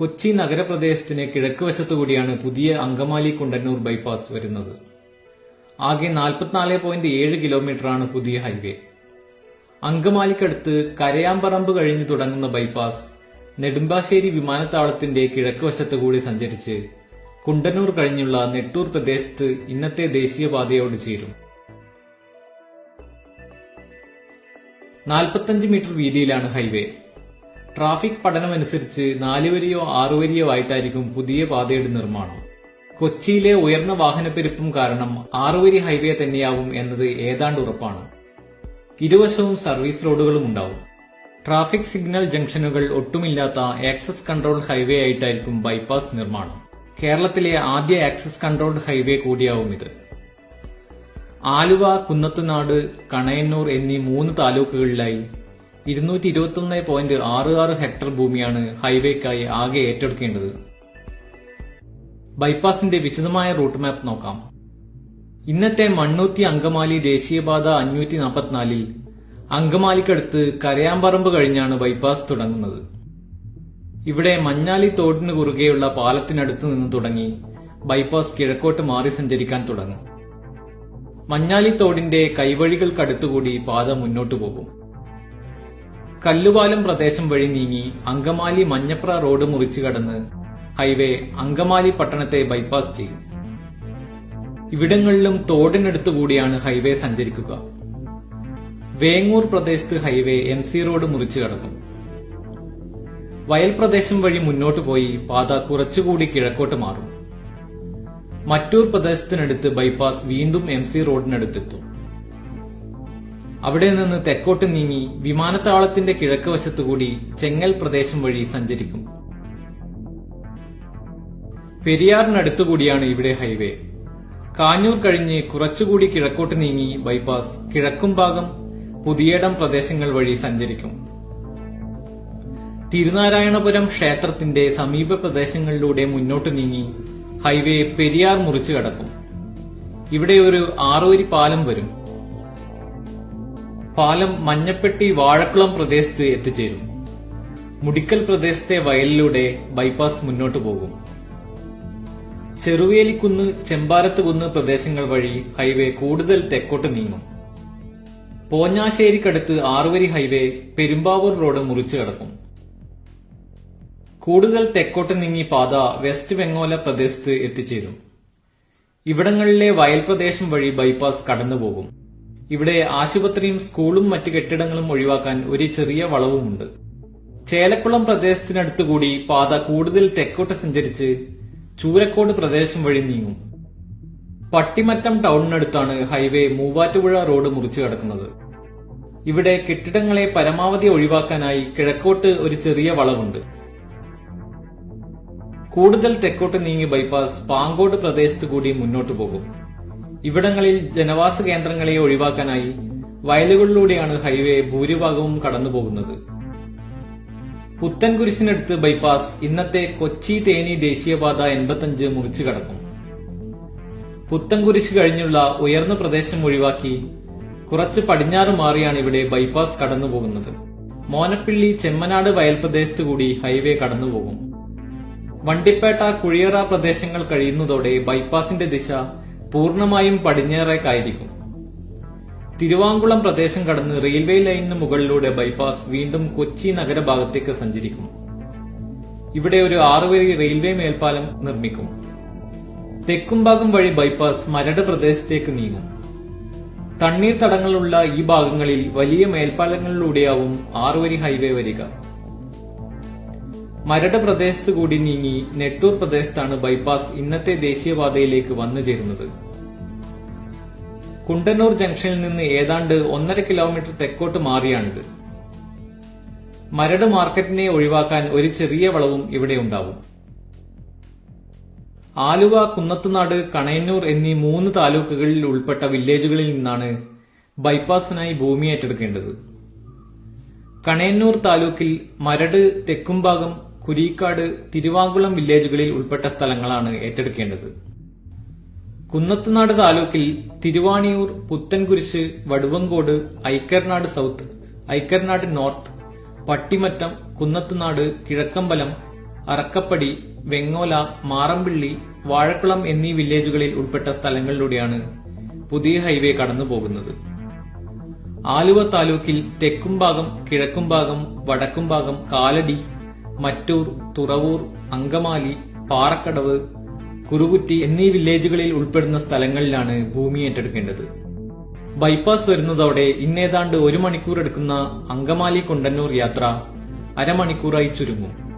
കൊച്ചി നഗരപ്രദേശത്തിന് കിഴക്കുവശത്തുകൂടിയാണ് പുതിയ അങ്കമാലി കുണ്ടന്നൂർ ബൈപ്പാസ് വരുന്നത്. ആകെ നാൽപ്പത്തിനാല് പോയിന്റ് ഏഴ് കിലോമീറ്ററാണ് പുതിയ ഹൈവേ. അങ്കമാലിക്കടുത്ത് കരയാമ്പറമ്പ് കഴിഞ്ഞു തുടങ്ങുന്ന ബൈപ്പാസ് നെടുമ്പാശ്ശേരി വിമാനത്താവളത്തിന്റെ കിഴക്കുവശത്തുകൂടി സഞ്ചരിച്ച് കുണ്ടന്നൂർ കഴിഞ്ഞുള്ള നെട്ടൂർ പ്രദേശത്ത് ഇന്നത്തെ ദേശീയപാതയോട് ചേരും. നാൽപ്പത്തഞ്ച് മീറ്റർ വീതിയിലാണ് ഹൈവേ. ട്രാഫിക് പഠനമനുസരിച്ച് നാലുവരിയോ ആറുവരിയോ ആയിട്ടായിരിക്കും പുതിയ പാതയുടെ നിർമ്മാണം. കൊച്ചിയിലെ ഉയർന്ന വാഹനപ്പെരുപ്പം കാരണം ആറുവരി ഹൈവേ തന്നെയാവും എന്നത് ഏതാണ്ട് ഉറപ്പാണ്. ഇരുവശവും സർവീസ് റോഡുകളും ഉണ്ടാവും. ട്രാഫിക് സിഗ്നൽ ജംഗ്ഷനുകൾ ഒട്ടുമില്ലാത്ത ആക്സസ് കൺട്രോൾ ഹൈവേ ആയിട്ടായിരിക്കും ബൈപ്പാസ് നിർമ്മാണം. കേരളത്തിലെ ആദ്യ ആക്സസ് കൺട്രോൾഡ് ഹൈവേ കൂടിയാവും ഇത്. ആലുവ കുന്നത്തുനാട് കണയന്നൂർ എന്നീ മൂന്ന് താലൂക്കുകളിലായി ഇരുന്നൂറ്റി ഇരുപത്തൊന്ന് പോയിന്റ് ആറ് ആറ് ഹെക്ടർ ഭൂമിയാണ് ഹൈവേക്കായി ആകെ ഏറ്റെടുക്കേണ്ടത്. ബൈപ്പാസിന്റെ വിശദമായ റൂട്ട് മാപ്പ് നോക്കാം. ഇന്നത്തെ മണ്ണൂത്തി അങ്കമാലി ദേശീയപാത അഞ്ഞൂറ്റി നാൽപ്പത്തിനാലിൽ അങ്കമാലിക്കടുത്ത് കരയാമ്പറമ്പ് കഴിഞ്ഞാണ് ബൈപ്പാസ് തുടങ്ങുന്നത്. ഇവിടെ മഞ്ഞാലി തോടിന് കുറുകെയുള്ള പാലത്തിനടുത്ത് നിന്ന് തുടങ്ങി ബൈപ്പാസ് കിഴക്കോട്ട് മാറി സഞ്ചരിക്കാൻ തുടങ്ങും. മഞ്ഞാലി തോടിന്റെ കൈവഴികൾക്കടുത്തുകൂടി പാത മുന്നോട്ടു പോകും. കല്ലുപാലം പ്രദേശം വഴി നീങ്ങി അങ്കമാലി മഞ്ഞപ്ര റോഡ് മുറിച്ചു കടന്ന് ഹൈവേ അങ്കമാലി പട്ടണത്തെ ബൈപ്പാസ് ചെയ്യും. ഇവിടങ്ങളിലും തോടിനടുത്തുകൂടിയാണ് ഹൈവേ സഞ്ചരിക്കുക. വേങ്ങൂർ പ്രദേശത്ത് ഹൈവേ എം സി റോഡ് മുറിച്ചു കടക്കും. വയൽ പ്രദേശം വഴി മുന്നോട്ട് പോയി പാത കുറച്ചുകൂടി കിഴക്കോട്ട് മാറും. മറ്റൂർ പ്രദേശത്തിനടുത്ത് ബൈപ്പാസ് വീണ്ടും എം സി റോഡിനടുത്തെത്തും. അവിടെ നിന്ന് തെക്കോട്ട് നീങ്ങി വിമാനത്താവളത്തിന്റെ കിഴക്ക് വശത്തുകൂടി ചെങ്ങൽ പ്രദേശം വഴി സഞ്ചരിക്കും. പെരിയാറിനടുത്തുകൂടിയാണ് ഇവിടെ ഹൈവേ. കാഞ്ഞൂർ കഴിഞ്ഞ് കുറച്ചുകൂടി കിഴക്കോട്ട് നീങ്ങി ബൈപ്പാസ് കിഴക്കും ഭാഗം പുതിയടം പ്രദേശങ്ങൾ വഴി സഞ്ചരിക്കും. തിരുനാരായണപുരം ക്ഷേത്രത്തിന്റെ സമീപ പ്രദേശങ്ങളിലൂടെ മുന്നോട്ട് നീങ്ങി ഹൈവേ പെരിയാർ മുറിച്ചു കടക്കും. ഇവിടെ ഒരു ആറുവരി പാലം വരും. പാലം മഞ്ഞപ്പെട്ടി വാഴക്കുളം പ്രദേശത്ത് എത്തിച്ചേരും. മുടിക്കൽ പ്രദേശത്തെ വയലിലൂടെ ബൈപ്പാസ് മുന്നോട്ടു പോകും. ചെറുവേലിക്കുന്ന് ചെമ്പാരത്തുകുന്ന് പ്രദേശങ്ങൾ വഴി ഹൈവേ കൂടുതൽ തെക്കോട്ട് നീങ്ങും. പോഞ്ഞാശ്ശേരിക്കടുത്ത് ആറുവരി ഹൈവേ പെരുമ്പാവൂർ റോഡ് മുറിച്ചു കടക്കും. കൂടുതൽ തെക്കോട്ട് നീങ്ങി പാത വെസ്റ്റ് ബംഗോല പ്രദേശത്ത് എത്തിച്ചേരും. ഇവിടങ്ങളിലെ വയൽ പ്രദേശം വഴി ബൈപ്പാസ് കടന്നുപോകും. ഇവിടെ ആശുപത്രിയും സ്കൂളും മറ്റു കെട്ടിടങ്ങളും ഒഴിവാക്കാൻ ഒരു ചെറിയ വളവുമുണ്ട്. ചേലക്കുളം പ്രദേശത്തിനടുത്തുകൂടി പാത കൂടുതൽ തെക്കോട്ട് സഞ്ചരിച്ച് ചൂരക്കോട് പ്രദേശം വഴി നീങ്ങും. പട്ടിമറ്റം ടൗണിനടുത്താണ് ഹൈവേ മൂവാറ്റുപുഴ റോഡ് മുറിച്ചു കടക്കുന്നത്. ഇവിടെ കെട്ടിടങ്ങളെ പരമാവധി ഒഴിവാക്കാനായി കിഴക്കോട്ട് ഒരു ചെറിയ വളവുണ്ട്. കൂടുതൽ തെക്കോട്ട് നീങ്ങി ബൈപ്പാസ് പാങ്കോട് പ്രദേശത്തുകൂടി മുന്നോട്ടു പോകും. ഇവിടങ്ങളിൽ ജനവാസ കേന്ദ്രങ്ങളെ ഒഴിവാക്കാനായി വയലുകളിലൂടെയാണ് ഹൈവേ ഭൂരിഭാഗവും കടന്നുപോകുന്നത്. പുത്തൻകുരിശിനടുത്ത് ബൈപ്പാസ് ഇന്നത്തെ കൊച്ചി തേനി ദേശീയപാത എൺപത്തഞ്ച് മുറിച്ചു കടക്കും. പുത്തൻകുരിശ് കഴിഞ്ഞുള്ള ഉയർന്ന പ്രദേശം ഒഴിവാക്കി കുറച്ച് പടിഞ്ഞാറ് മാറിയാണ് ഇവിടെ ബൈപ്പാസ് കടന്നുപോകുന്നത്. മോനപ്പിള്ളി ചെമ്മനാട് വയൽ പ്രദേശത്ത് കൂടി ഹൈവേ കടന്നുപോകും. വണ്ടിപ്പേട്ട കുഴിയറ പ്രദേശങ്ങൾ കഴിയുന്നതോടെ ബൈപ്പാസിന്റെ ദിശ പൂർണമായും പടിഞ്ഞാറേക്കായിരിക്കും. തിരുവാങ്കുളം പ്രദേശം കടന്ന് റെയിൽവേ ലൈനിന് മുകളിലൂടെ ബൈപ്പാസ് വീണ്ടും കൊച്ചി നഗരഭാഗത്തേക്ക് സഞ്ചരിക്കും. ഇവിടെ ഒരു ആറുവരി റെയിൽവേ മേൽപ്പാലം നിർമ്മിക്കും. തെക്കുംഭാഗം വഴി ബൈപ്പാസ് മരട് പ്രദേശത്തേക്ക് നീങ്ങും. തണ്ണീർത്തടങ്ങളുള്ള ഈ ഭാഗങ്ങളിൽ വലിയ മേൽപ്പാലങ്ങളിലൂടെയാവും ആറുവരി ഹൈവേ വരിക. മരട് പ്രദേശത്ത് കൂടി നീങ്ങി നെട്ടൂർ പ്രദേശത്താണ് ബൈപ്പാസ് ഇന്നത്തെ ദേശീയപാതയിലേക്ക് വന്നു ചേരുന്നത്. കുണ്ടന്നൂർ ജംഗ്ഷനിൽ നിന്ന് ഏതാണ്ട് ഒന്നര കിലോമീറ്റർ തെക്കോട്ട് മാറിയാണിത്. മരട് മാർക്കറ്റിനെ ഒഴിവാക്കാൻ ഒരു ചെറിയ വളവും ഇവിടെ ഉണ്ടാവും. ആലുവ കുന്നത്തുനാട് കണയന്നൂർ എന്നീ മൂന്ന് താലൂക്കുകളിൽ ഉൾപ്പെട്ട വില്ലേജുകളിൽ നിന്നാണ് ബൈപ്പാസിനായി ഭൂമി ഏറ്റെടുക്കേണ്ടത്. കണയന്നൂർ താലൂക്കിൽ മരട് തെക്കുംഭാഗം കുരീക്കാട് തിരുവാങ്കുളം വില്ലേജുകളിൽ ഉൾപ്പെട്ട സ്ഥലങ്ങളാണ് ഏറ്റെടുക്കേണ്ടത്. കുന്നത്തുനാട് താലൂക്കിൽ തിരുവാണിയൂർ പുത്തൻകുരിശ് വടുവങ്കോട് ഐക്കർനാട് സൗത്ത് ഐക്കർനാട് നോർത്ത് പട്ടിമറ്റം കുന്നത്തുനാട് കിഴക്കമ്പലം അറക്കപ്പടി വെങ്ങോല മാറമ്പിള്ളി വാഴക്കുളം എന്നീ വില്ലേജുകളിൽ ഉൾപ്പെട്ട സ്ഥലങ്ങളിലൂടെയാണ് പുതിയ ഹൈവേ കടന്നുപോകുന്നത്. ആലുവ താലൂക്കിൽ തെക്കുംഭാഗം കിഴക്കുംഭാഗം വടക്കുംഭാഗം കാലടി മറ്റൂർ തുറവൂർ അങ്കമാലി പാറക്കടവ് കുറുകുറ്റി എന്നീ വില്ലേജുകളിൽ ഉൾപ്പെടുന്ന സ്ഥലങ്ങളിലാണ് ഭൂമി ഏറ്റെടുക്കേണ്ടത്. ബൈപ്പാസ് വരുന്നതോടെ ഇന്നേതാണ്ട് ഒരു മണിക്കൂർ എടുക്കുന്ന അങ്കമാലി കൊണ്ടന്നൂർ യാത്ര അരമണിക്കൂറായി ചുരുങ്ങും.